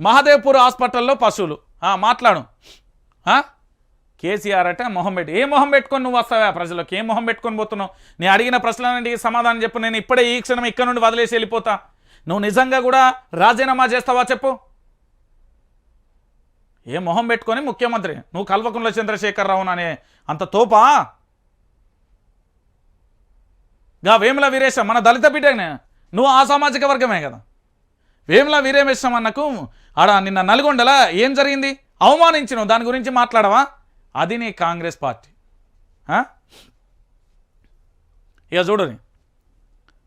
మహదేవ్పూర్ హాస్పిటల్లో పశువులు. మాట్లాడు. ఆ? కేసీఆర్ అంటే మొహం పెట్టి ఏ మొహం పెట్టుకొని నువ్వు వస్తావా ప్రజలకు? ఏ మొహం పెట్టుకొని పోతున్నావు? నేను అడిగిన ప్రశ్నలన్నింటికి సమాధానం చెప్పు. నేను ఇప్పుడే ఈ క్షణం ఇక్కడ నుండి వదిలేసి వెళ్ళిపోతా. నువ్వు నిజంగా కూడా రాజీనామా చేస్తావా చెప్పు. ఏ మొహం పెట్టుకొని ముఖ్యమంత్రి నువ్వు కల్వకుంట్ల చంద్రశేఖరరావు అనే అంత తోపా? గా వేముల వీరేశం మన దళిత బిడ్డనే. నువ్వు ఆ సామాజిక వర్గమే కదా. వేముల వీరేశం అన్నకు ఆడ నిన్న నల్గొండల ఏం జరిగింది? అవమానించినావు దాని గురించి మాట్లాడవా? అది నీ కాంగ్రెస్ పార్టీ. ఇక చూడని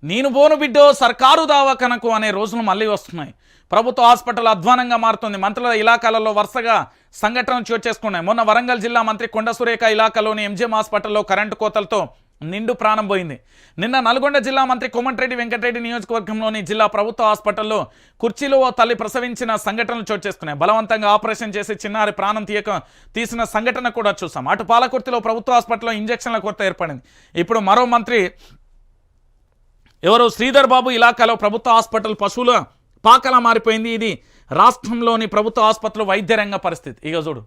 నేను పోను బిడ్డో సర్కారు దావాకనకు అనే రోజులు మళ్ళీ వస్తున్నాయి. ప్రభుత్వ హాస్పిటల్ అధ్వానంగా మారుతుంది. మంత్రుల ఇలాకాలలో వరుసగా సంఘటనలు చోటు చేసుకున్నాయి. మొన్న వరంగల్ జిల్లా మంత్రి కొండ సురేఖ ఇలాకాలోని ఎంజిఎం హాస్పిటల్లో కరెంటు కోతలతో నిండు ప్రాణం పోయింది. నిన్న నల్గొండ జిల్లా మంత్రి కోమటిరెడ్డి వెంకటరెడ్డి నియోజకవర్గంలోని జిల్లా ప్రభుత్వ హాస్పిటల్లో కుర్చీలో ఓ తల్లి ప్రసవించిన సంఘటనలు చోటు చేసుకున్నాయి. బలవంతంగా ఆపరేషన్ చేసి చిన్నారి ప్రాణం తీయక తీసిన సంఘటన కూడా చూసాం. అటు పాలకుర్తిలో ప్రభుత్వ హాస్పిటల్లో ఇంజక్షన్ల కొరత ఏర్పడింది. ఇప్పుడు మరో మంత్రి ఎవరు? శ్రీధర్ బాబు ఇలాకాలో ప్రభుత్వ హాస్పిటల్ పశువుల పాకలా మారిపోయింది. ఇది రాష్ట్రంలోని ప్రభుత్వ ఆసుపత్రులు వైద్య రంగ పరిస్థితి. ఇక చూడు.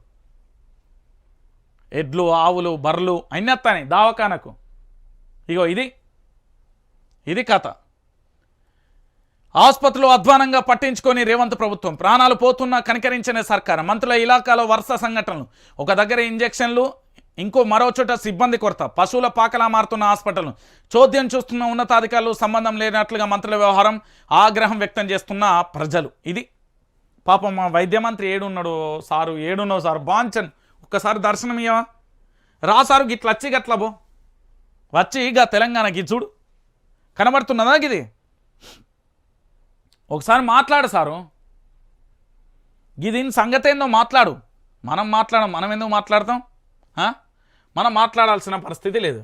ఎడ్లు ఆవులు బర్రెలు అన్నెత్తాని దావకానకు. ఇగో ఇది ఇది కథ. ఆసుపత్రులు అధ్వానంగా పట్టించుకొని రేవంత్ ప్రభుత్వం ప్రాణాలు పోతున్నా కనికరించిన సర్కారం. మంత్రుల ఇలాకాలో వరుస సంఘటనలు. ఒక దగ్గర ఇంజెక్షన్లు ఇంకో మరో చోట సిబ్బంది కొరత. పశువుల పాకలా మారుతున్న హాస్పిటల్ చోద్యం చూస్తున్న ఉన్నతాధికారులు సంబంధం లేనట్లుగా మంత్రుల వ్యవహారం ఆగ్రహం వ్యక్తం చేస్తున్న ప్రజలు. ఇది పాపం మా వైద్య మంత్రి ఏడున్నాడు సారు ఏడున్నావు సారు. బాంచన్ ఒక్కసారి దర్శనం ఇయ్యవా రా సారు గిట్ల వచ్చి గట్ల బో వచ్చి ఇక తెలంగాణకి చూడు. కనబడుతున్నదా ఇది ఒకసారి మాట్లాడు సారు. ఇది సంగతి ఏందో మాట్లాడు. మనం మాట్లాడం మనం ఎందుకు మాట్లాడతాం? మనం మాట్లాడాల్సిన పరిస్థితి లేదు.